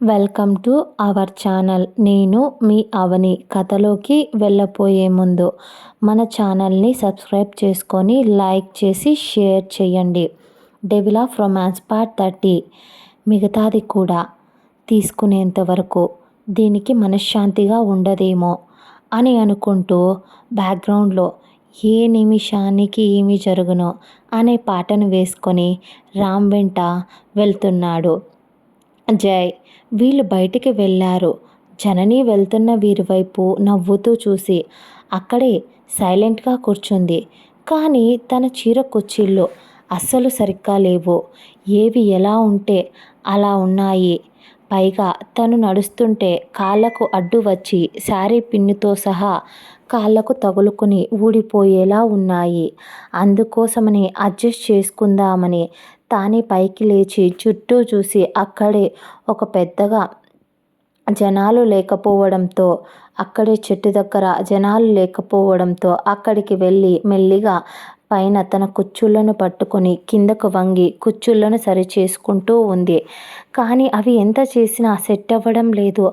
Welcome to our channel. నేను మీ అవని. కథలోకి వెళ్ళపోయే ముందు మన ఛానల్ని సబ్స్క్రైబ్ చేసుకొని లైక్ చేసి షేర్ చేయండి. Devil of romance part thirty. మిగతాది కూడా తీసుకునేంత వరకు దీనికి మనశ్శాంతిగా ఉండదేమో అని అనుకుంటూ బ్యాక్గ్రౌండ్లో ఏ నిమిషానికి ఏమి జరుగునో అనే పాటను వేసుకొని రామ్ వెంట వెళ్తున్నాడు. జయ్ వీళ్ళు బయటికి వెళ్ళారు. జనని వెళ్తున్న వీరి వైపు నవ్వుతూ చూసి అక్కడే సైలెంట్గా కూర్చుంది. కానీ తన చీర కుచ్చిళ్ళు అస్సలు సరిగ్గా లేవు. ఏవి ఎలా ఉంటే అలా ఉన్నాయి. పైగా తను నడుస్తుంటే కాళ్ళకు అడ్డు వచ్చి శారీ పిన్నుతో సహా కాళ్ళకు తగులుకుని ఊడిపోయేలా ఉన్నాయి. అందుకోసమని అడ్జస్ట్ చేసుకుందామని తానే పైకి లేచి చుట్టూ చూసి అక్కడే ఒక పెద్దగా జనాలు లేకపోవడంతో అక్కడే చెట్టు దగ్గర జనాలు లేకపోవడంతో అక్కడికి వెళ్ళి మెల్లిగా పైన తన కుచ్చుళ్ళను పట్టుకొని కిందకు వంగి కుచ్చుళ్ళను సరి చేసుకుంటూ ఉంది. కానీ అవి ఎంత చేసినా సెట్ అవ్వడం లేదు.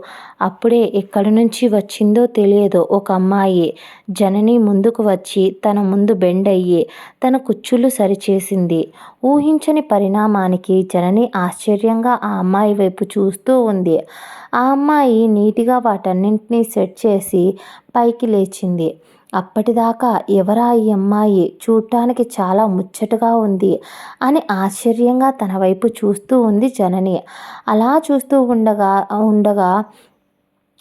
అప్పుడే ఎక్కడి నుంచి వచ్చిందో తెలియదు ఒక అమ్మాయి. జనని ముందుకు వచ్చి తన ముందు బెండ్ అయ్యి తన కుచ్చుళ్ళు సరిచేసింది. ఊహించని పరిణామానికి జనని ఆశ్చర్యంగా ఆ అమ్మాయి వైపు చూస్తూ ఉంది. ఆ అమ్మాయి నీట్గా వాటన్నింటినీ సెట్ చేసి పైకి లేచింది. అప్పటిదాకా ఎవరా ఈ అమ్మాయి? చూడటానికి చాలా ముచ్చటగా ఉంది అని ఆశ్చర్యంగా తన వైపు చూస్తూ ఉంది జనని. అలా చూస్తూ ఉండగా ఉండగా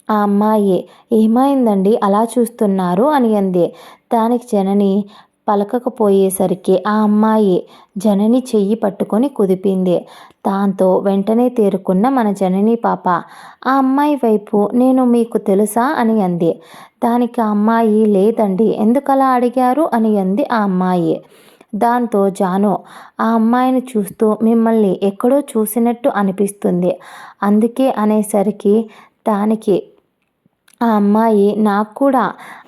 ఆ అమ్మాయి ఏమైందండి? అలా చూస్తున్నారు? అని అంది. దానికి జనని పలకకపోయేసరికి ఆ అమ్మాయి జనని చెయ్యి పట్టుకొని కుదిపింది. దాంతో వెంటనే తేరుకున్న మన జనని పాప ఆ అమ్మాయి వైపు నేను మీకు తెలుసా? అని అంది. దానికి ఆ అమ్మాయి లేదండి. ఎందుకలా అడిగారు? అని అంది ఆ అమ్మాయి. దాంతో జాను ఆ అమ్మాయిని చూస్తూ మిమ్మల్ని ఎక్కడో చూసినట్టు అనిపిస్తుంది. అందుకే అనేసరికి దానికి ఆ అమ్మాయి నాకు కూడా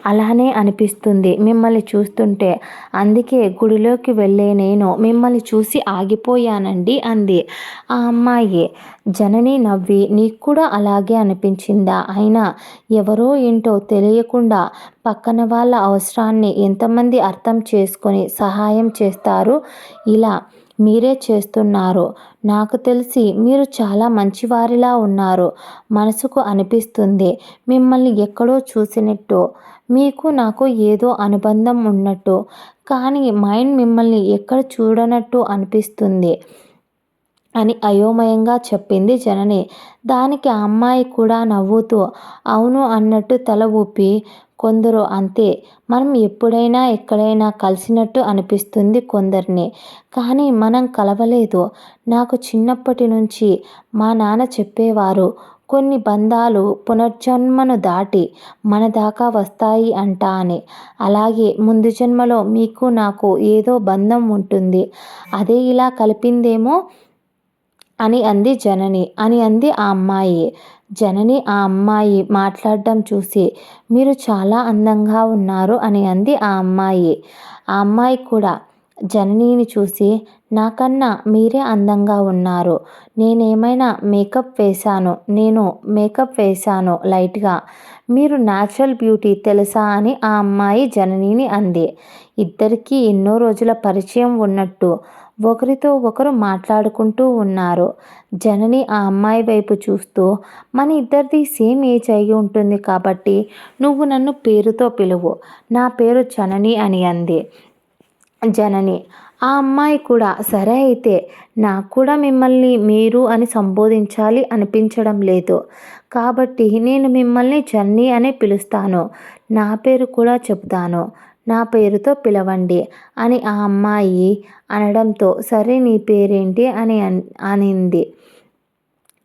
అలానే అనిపిస్తుంది. మిమ్మల్ని చూస్తుంటే అందుకే గుడిలోకి వెళ్ళే నేను మిమ్మల్ని చూసి ఆగిపోయానండి అంది. ఆ అమ్మాయి జనని నవ్వి నీకు కూడా అలాగే అనిపించిందా? అయినా ఎవరో ఏంటో తెలియకుండా పక్కన వాళ్ళ అవసరాన్ని ఎంతమంది అర్థం చేసుకొని సహాయం చేస్తారు? ఇలా మీరే చేస్తున్నారు. నాకు తెలిసి మీరు చాలా మంచివారిలా ఉన్నారు. మనసుకు అనిపిస్తుంది. మిమ్మల్ని ఎక్కడో చూసినట్టు. మీకు నాకు ఏదో అనుబంధం ఉన్నట్టు. కానీ మైండ్ మిమ్మల్ని ఎక్కడ చూడనట్టు అనిపిస్తుంది అని అయోమయంగా చెప్పింది జనని. దానికి ఆ అమ్మాయి కూడా నవ్వుతూ అవును అన్నట్టు తల ఊపి కొందరు అంతే. మనం ఎప్పుడైనా ఎక్కడైనా కలిసినట్టు అనిపిస్తుంది కొందరిని. కానీ మనం కలవలేదు. నాకు చిన్నప్పటి నుంచి మా నాన్న చెప్పేవారు కొన్ని బంధాలు పునర్జన్మను దాటి మన దాకా వస్తాయి అంట అని. అలాగే ముందు జన్మలో మీకు నాకు ఏదో బంధం ఉంటుంది. అదే ఇలా కలిపిందేమో అని అంది జనని. అని అంది ఆ అమ్మాయి. జనని ఆ అమ్మాయి మాట్లాడడం చూసి మీరు చాలా అందంగా ఉన్నారు అని అంది ఆ అమ్మాయి. ఆ అమ్మాయి కూడా జననీని చూసి నాకన్నా మీరే అందంగా ఉన్నారు. నేనేమైనా మేకప్ వేశాను. నేను మేకప్ వేశాను లైట్గా. మీరు న్యాచురల్ బ్యూటీ తెలుసా అని ఆ అమ్మాయి జననీని అంది. ఇద్దరికీ ఎన్నో రోజుల పరిచయం ఉన్నట్టు. ఒకరితో ఒకరు మాట్లాడుకుంటూ ఉన్నారు. జనని ఆ అమ్మాయి వైపు చూస్తూ మన ఇద్దరిది సేమ్ ఏజ్ అయి ఉంటుంది కాబట్టి నువ్వు నన్ను పేరుతో పిలువు. నా పేరు జనని అని అంది. జనని ఆ అమ్మాయి కూడా సరే అయితే నాకు కూడా మిమ్మల్ని మీరు అని సంబోధించాలి అనిపించడం లేదు. కాబట్టి నేను మిమ్మల్ని జన్ని అనే పిలుస్తాను. నా పేరు కూడా చెప్తాను. నా పేరుతో పిలవండి అని ఆ అమ్మాయి అనడంతో సరే నీ పేరేంటి అని అనింది.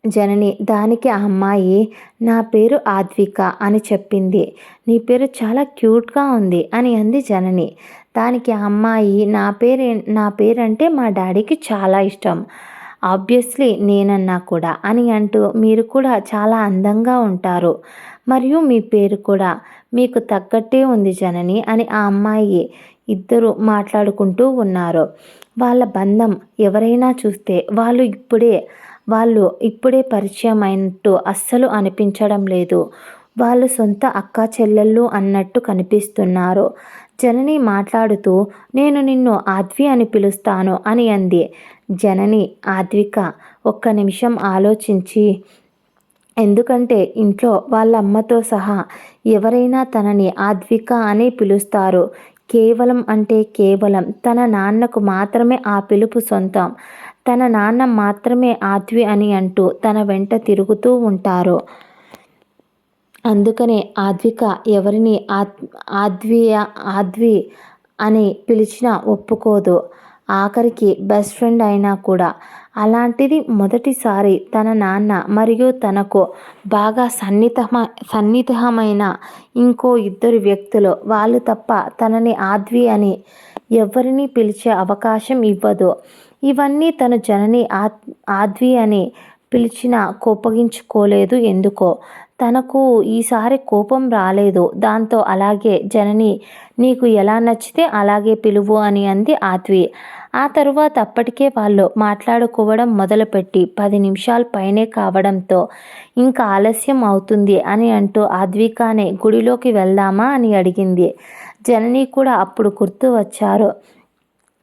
జనని దానికి ఆ అమ్మాయి నా పేరు ఆద్విక అని చెప్పింది. నీ పేరు చాలా క్యూట్గా ఉంది అని అంది జనని. దానికి ఆ అమ్మాయి నా పేరు నా పేరంటే మా డాడీకి చాలా ఇష్టం. ఆబ్వియస్లీ నేనన్నా కూడా అని అంటూ మీరు కూడా చాలా అందంగా ఉంటారు. మరియు మీ పేరు కూడా. మీకు తగ్గట్టే ఉంది జనని అని ఆ అమ్మాయి ఇద్దరు మాట్లాడుకుంటూ ఉన్నారు. వాళ్ళ బంధం ఎవరైనా చూస్తే వాళ్ళు ఇప్పుడే వాళ్ళు ఇప్పుడే పరిచయం అయినట్టు అస్సలు అనిపించడం లేదు. వాళ్ళు సొంత అక్క చెల్లెళ్ళు అన్నట్టు కనిపిస్తున్నారు. జనని మాట్లాడుతూ నేను నిన్ను ఆద్వి అని పిలుస్తాను అని అంది. జనని ఆద్విక ఒక్క నిమిషం ఆలోచించి ఎందుకంటే ఇంట్లో వాళ్ళ అమ్మతో సహా ఎవరైనా తనని ఆద్విక అని పిలుస్తారు. కేవలం అంటే కేవలం తన నాన్నకు మాత్రమే ఆ పిలుపు సొంతం. తన నాన్న మాత్రమే ఆద్వి అని అంటూ తన వెంట తిరుగుతూ ఉంటారు. అందుకనే ఆద్విక ఎవరిని ఆద్ ఆద్వియ ఆద్వి అని పిలిచినా ఒప్పుకోదు. ఆఖరికి బెస్ట్ ఫ్రెండ్ అయినా కూడా. అలాంటిది మొదటిసారి తన నాన్న మరియు తనకు బాగా సన్నిహితమ సన్నిహితమైన ఇంకో ఇద్దరు వ్యక్తులు వాళ్ళు తప్ప తనని ఆద్వి అని ఎవరిని పిలిచే అవకాశం ఇవ్వదు. ఇవన్నీ తను జనని ఆద్వి అని పిలిచినా కోపగించుకోలేదు ఎందుకో. తనకు ఈసారి కోపం రాలేదు. దాంతో అలాగే జనని నీకు ఎలా నచ్చితే అలాగే పిలువు అని అంది ఆద్వి ఆ తరువాత అప్పటికే వాళ్ళు మాట్లాడుకోవడం మొదలుపెట్టి పది నిమిషాల పైనే కావడంతో ఇంకా ఆలస్యం అవుతుంది అని అంటూ ఆద్వికానే గుడిలోకి వెళ్దామా అని అడిగింది. జనని కూడా అప్పుడు గుర్తు వచ్చారు.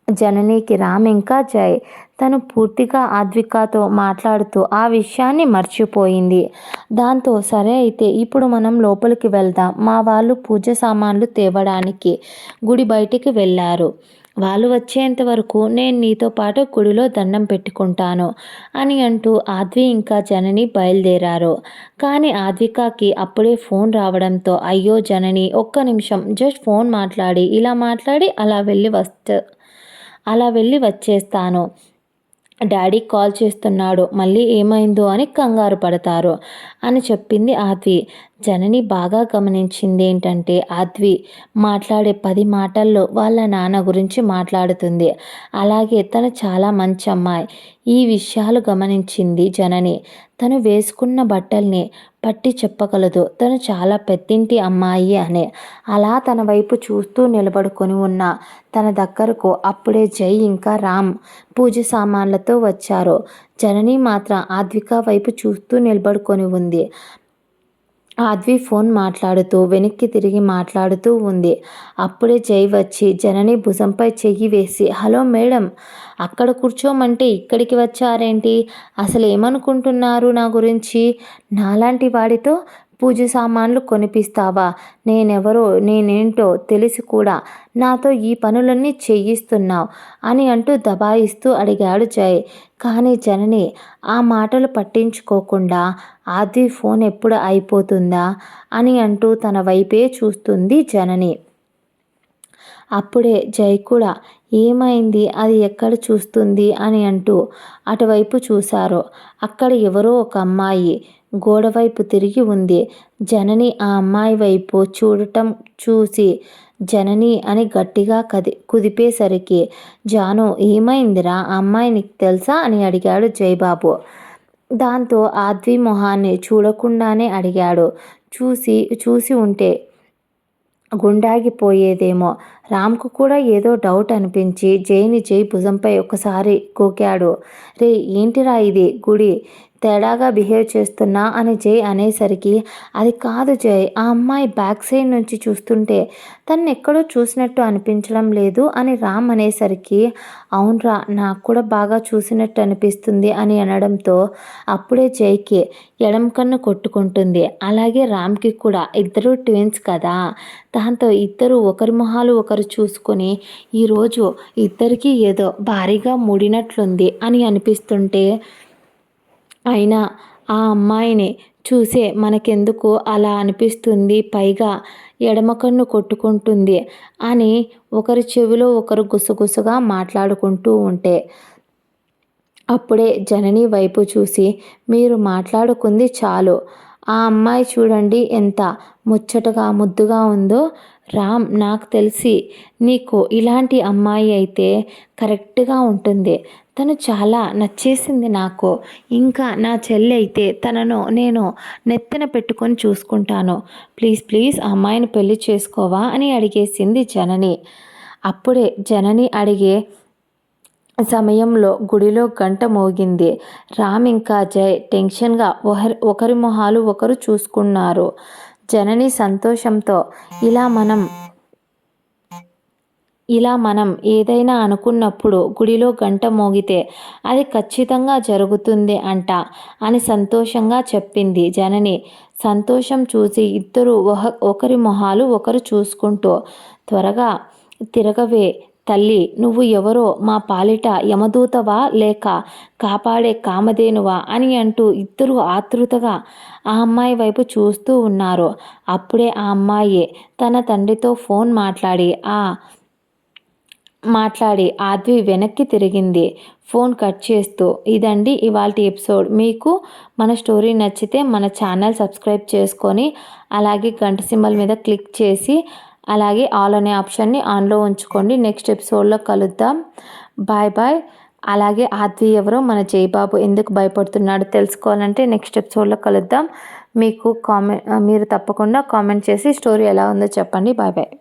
జననీకి రామ్ ఇంకా జై. తను పూర్తిగా ఆద్వికాతో మాట్లాడుతూ ఆ విషయాన్ని మర్చిపోయింది. దాంతో సరే అయితే ఇప్పుడు మనం లోపలికి వెళ్దాం. మా వాళ్ళు పూజ సామాన్లు తేవడానికి గుడి బయటికి వెళ్ళారు. వాళ్ళు వచ్చేంత వరకు నేను నీతో పాటు గుడిలో దండం పెట్టుకుంటాను అని అంటూ ఆద్వి ఇంకా జనని బయలుదేరారు. కానీ ఆద్వికాకి అప్పుడే ఫోన్ రావడంతో అయ్యో జనని ఒక్క నిమిషం జస్ట్ ఫోన్ మాట్లాడి ఇలా మాట్లాడి అలా వెళ్ళి వస్త అలా వెళ్ళి వచ్చేస్తాను. డాడీ కాల్ చేస్తున్నాడు మళ్ళీ ఏమైందో అని కంగారు పడతారు అని చెప్పింది ఆద్వి జనని బాగా గమనించింది ఏంటంటే ఆద్వి మాట్లాడే పది మాటల్లో వాళ్ళ నాన్న గురించి మాట్లాడుతుంది. అలాగే తను చాలా మంచి అమ్మాయి. ఈ విషయాలు గమనించింది జనని. తను వేసుకున్న బట్టల్ని పట్టి చెప్పగలదు. తను చాలా పెద్దింటి అమ్మాయి అని. అలా తన వైపు చూస్తూ నిలబడుకొని ఉన్న తన దగ్గరకు అప్పుడే జై ఇంకా రామ్ పూజ సామాన్లతో వచ్చారు. జనని మాత్రం ఆద్విక వైపు చూస్తూ నిలబడుకొని ఉంది. ఆద్వి ఫోన్ మాట్లాడుతూ వెనక్కి తిరిగి మాట్లాడుతూ ఉంది. అప్పుడే జై వచ్చి జనని భుజంపై చెయ్యి వేసి హలో మేడం అక్కడ కూర్చోమంటే ఇక్కడికి వచ్చారేంటి? అసలు ఏమనుకుంటున్నారు నా గురించి? నాలాంటి వాడితో పూజ సామాన్లు కొనిపిస్తావా? నేనెవరో నేనేంటో తెలిసి కూడా నాతో ఈ పనులన్నీ చేయిస్తున్నావు అని అంటూ దబాయిస్తూ అడిగాడు జై కానీ జనని ఆ మాటలు పట్టించుకోకుండా ఆది ఫోన్ ఎప్పుడు అయిపోతుందా అని అంటూ తన వైపే చూస్తుంది జనని. అప్పుడే జై కూడా ఏమైంది? అది ఎక్కడ చూస్తుంది? అని అంటూ అటువైపు చూశారు. అక్కడ ఎవరో ఒక అమ్మాయి గోడవైపు తిరిగి ఉంది. జనని ఆ అమ్మాయి వైపు చూడటం చూసి జనని అని గట్టిగా కది కుదిపేసరికి జాను ఏమైందిరా? ఆ అమ్మాయి నీకు తెలుసా? అని అడిగాడు జయబాబు. దాంతో ఆద్వి మొహాన్ని చూడకుండానే అడిగాడు. చూసి చూసి ఉంటే గుండాగిపోయేదేమో. రామ్కు కూడా ఏదో డౌట్ అనిపించి జైని జై భుజంపై ఒకసారి కోకాడు రే ఏంటిరా ఇది? గుడి తేడాగా బిహేవ్ చేస్తున్నా అని జై అనేసరికి అది కాదు జై ఆ అమ్మాయి బ్యాక్ సైడ్ నుంచి చూస్తుంటే తను ఎక్కడో చూసినట్టు అనిపించడం లేదు అని రామ్ అనేసరికి అవునరా నాకు కూడా బాగా చూసినట్టు అనిపిస్తుంది అని అనడంతో అప్పుడే జైకి ఎడం కన్ను కొట్టుకుంటుంది. అలాగే రామ్కి కూడా ఇద్దరు ట్విన్స్ కదా దాంతో ఇద్దరు ఒకరి మొహాలు ఒకరు చూసుకొని ఈరోజు ఇద్దరికీ ఏదో భారీగా ముడినట్లుంది అని అనిపిస్తుంటే అయినా ఆ అమ్మాయిని చూసే మనకెందుకు అలా అనిపిస్తుంది. పైగా ఎడమ కన్ను కొట్టుకుంటుంది అని ఒకరి చెవిలో ఒకరు గుసగుసగా మాట్లాడుకుంటూ ఉంటే అప్పుడే జనని వైపు చూసి మీరు మాట్లాడుకుంది చాలు. ఆ అమ్మాయి చూడండి ఎంత ముచ్చటగా ముద్దుగా ఉందో రామ్ నాకు తెలిసి నీకు ఇలాంటి అమ్మాయి అయితే కరెక్ట్గా ఉంటుంది. తను చాలా నచ్చేసింది నాకు. ఇంకా నా చెల్లి అయితే తనను నేను నెత్తిన పెట్టుకొని చూసుకుంటాను. ప్లీజ్ ప్లీజ్ అమ్మాయిని పెళ్ళి చేసుకోవా అని అడిగేసింది జనని. అప్పుడే జనని అడిగే సమయంలో గుడిలో గంట మోగింది. రామ్ ఇంకా జయ్ టెన్షన్గా ఒకరి ఒకరి మొహాలు ఒకరు చూసుకున్నారు. జనని సంతోషంతో ఇలా మనం ఇలా మనం ఏదైనా అనుకున్నప్పుడు గుడిలో గంట మోగితే అది ఖచ్చితంగా జరుగుతుంది అంట అని సంతోషంగా చెప్పింది జనని. సంతోషం చూసి ఇద్దరు ఒకరి మొహాలు ఒకరు చూసుకుంటూ త్వరగా తిరగవే తల్లి నువ్వు ఎవరో మా పాలిట యమదూతవా లేక కాపాడే కామధేనువా అని అంటూ ఇద్దరు ఆతృతగా ఆ అమ్మాయి వైపు చూస్తూ ఉన్నారు. అప్పుడే ఆ అమ్మాయి తన తండ్రితో ఫోన్ మాట్లాడి ఆ మాట్లాడి ఆద్వి వెనక్కి తిరిగింది. ఫోన్ కట్ చేస్తూ ఇదండి ఇవాళ ఎపిసోడ్. మీకు మన స్టోరీ నచ్చితే మన ఛానల్ సబ్స్క్రైబ్ చేసుకొని అలాగే గంట సింబల్ మీద క్లిక్ చేసి అలాగే ఆల్ అనే ఆప్షన్ని ఆన్లో ఉంచుకోండి. నెక్స్ట్ ఎపిసోడ్లో కలుద్దాం. Bye bye. అలాగే ఆది ఎవరో మన జయబాబు ఎందుకు భయపడుతున్నాడో తెలుసుకోవాలంటే నెక్స్ట్ ఎపిసోడ్లో కలుద్దాం. మీకు కామెంట్ మీరు తప్పకుండా కామెంట్ చేసి స్టోరీ ఎలా ఉందో చెప్పండి. Bye bye.